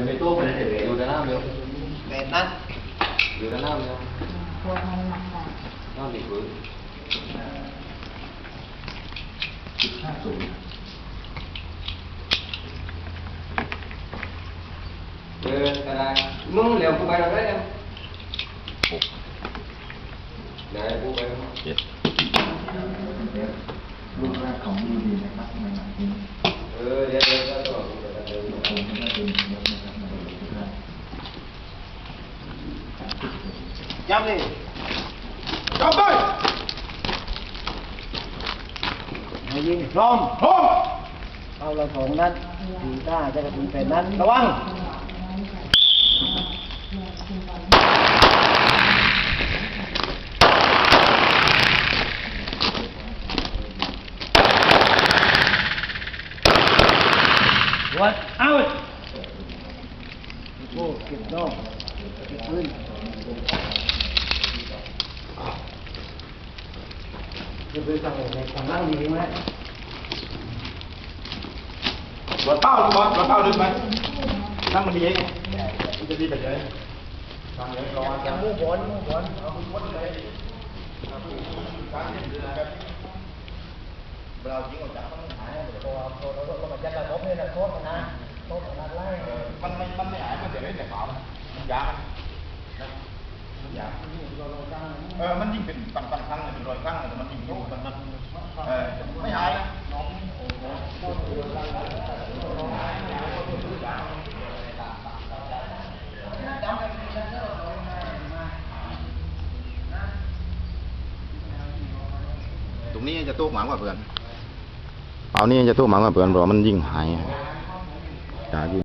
เป็นในตู้เป็นในเฉยๆดูด้านหน้าเร็วแปดนัดดูด้านหน้าเร็วพวกมันหนักหนาหน้าดีกว่าสิบห้าศูนย์เดินกระไดมึงเร็วกูไปเราได้ยังหกเดี๋ยวกูไปเจ็ดลูกแรกของดีดีนะครับในหนังนี้เออเดี๋ยวเดี๋ยวเดี๋ยวต้องเดินเดิน คงไม่ได้เป็นยกนะครับในลูกแรก จับเลยจับไปมายิงพร้อมพร้อมเอาเราสองนัดสี่ห้าจะกระสุนแปดนัดระวังวัดเอาโอ้เก็บนอกเก็บพื้น จะไปสั่งในสั่งนั่งดีไหมรถเต้าบอลรถเต้าดึงไปนั่งมันดีเองมันจะดีแบบไหนฟังเลยรอจะมู่บอลมู่บอลเอาไปวนเลยเราจริงออกจากมันหายพอพอเราเรามาจัดระบบเนี่ยนะโทษมันนะโทษมันนะไล่มันไม่มันไม่หายมันเดี๋ยวไม่แต่เปล่ามันยามันยาเออมันยิ่งเป็นปันปันครั้งเป็นร้อยครั้งแต่มันยิ่งยุ่งมันมันเออไม่หายนะ ตร งนี้จะตู้หมางกว่าเพื่อน เอานี่จะตู้หมางกว่าเพื่อนเพราะมันยิ่งหายจากยิง